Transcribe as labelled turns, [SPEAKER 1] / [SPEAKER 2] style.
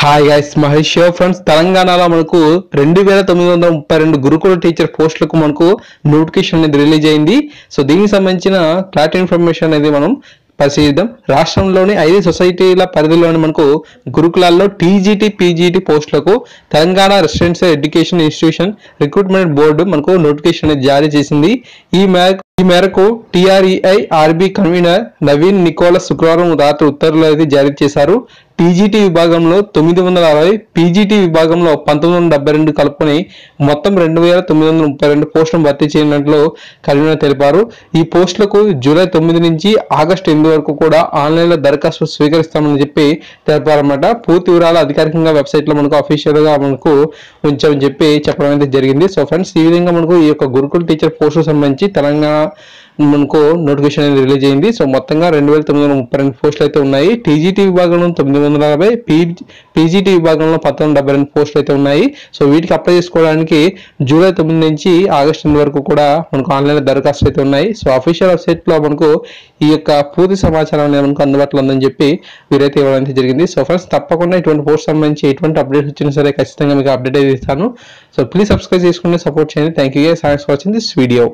[SPEAKER 1] Hi guys Mahesh friends తెలంగాణలో మనకు రెండు వేల తొమ్మిది వందల ముప్పై రెండు గురుకుల టీచర్ పోస్టులకు మనకు నోటిఫికేషన్ అనేది రిలీజ్ అయింది. సో దీనికి సంబంధించిన క్లారిటీ ఇన్ఫర్మేషన్ అనేది మనం పరిశీలిద్దాం. రాష్ట్రంలోని ఐదు సొసైటీల పరిధిలోని మనకు గురుకులాల్లో టీజీటీ పీజీటీ పోస్టులకు Telangana residential education institution recruitment board మనకు నోటిఫికేషన్ అనేది జారీ చేసింది. ఈ మేరకు ఈ మేరకు TREI RB convener Naveen Nicola శుక్రవారం రాత్రి ఉత్తర్వులు అయితే జారీ చేశారు. పీజీటీ విభాగంలో తొమ్మిది వందల అరవై పీజీటీ విభాగంలో పంతొమ్మిది వందల డెబ్బై రెండు కలుపుకొని మొత్తం రెండు వేల తొమ్మిది వందల ముప్పై రెండు పోస్టులను భర్తీ చేయనట్లు కన్వీనర్ తెలిపారు. ఈ పోస్టులకు జూలై తొమ్మిది నుంచి ఆగస్టు ఎనిమిది వరకు కూడా ఆన్లైన్లో దరఖాస్తు స్వీకరిస్తామని చెప్పి తెలిపారన్నమాట. పూర్తి వివరాలు అధికారికంగా వెబ్సైట్లో మనకు అఫీషియల్గా మనకు ఉంచామని చెప్పి చెప్పడం అయితే జరిగింది. సో ఫ్రెండ్స్ ఈ విధంగా మనకు ఈ యొక్క గురుకుల టీచర్ పోస్టుకు సంబంధించి తెలంగాణ మనకు నోటిఫికేషన్ అనేది రిలీజ్ అయింది. సో మొత్తంగా రెండు వేల తొమ్మిది వందల ముప్పై రెండు పోస్టులు అయితే ఉన్నాయి. టీజీటీ విభాగంలో తొమ్మిది వందల యాభై పీజీటీ విభాగంలో పంతొమ్మిది డెబ్బై రెండు పోస్టులు అయితే ఉన్నాయి. సో వీటికి అప్లై చేసుకోవడానికి జూలై తొమ్మిది నుంచి ఆగస్టు ఎనిమిది వరకు కూడా మనకు ఆన్లైన్ దరఖాస్తు అయితే ఉన్నాయి. సో అఫీషియల్ వెబ్సైట్లో మనకు ఈ యొక్క పూర్తి సమాచారం అనేది మనకు అందుబాటులో ఉందని చెప్పి వీరైతే ఇవ్వడం జరిగింది. సో ఫ్రెండ్స్ తప్పకుండా ఇటువంటి పోస్ట్ సంబంధించి ఎటువంటి అప్డేట్స్ వచ్చినా సరే ఖచ్చితంగా మీకు అప్డేట్ అయితే ఇస్తాను. సో ప్లీజ్ సబ్స్క్రైబ్ చేసుకుని సపోర్ట్ చేయండి. Thank you thanks for watching this video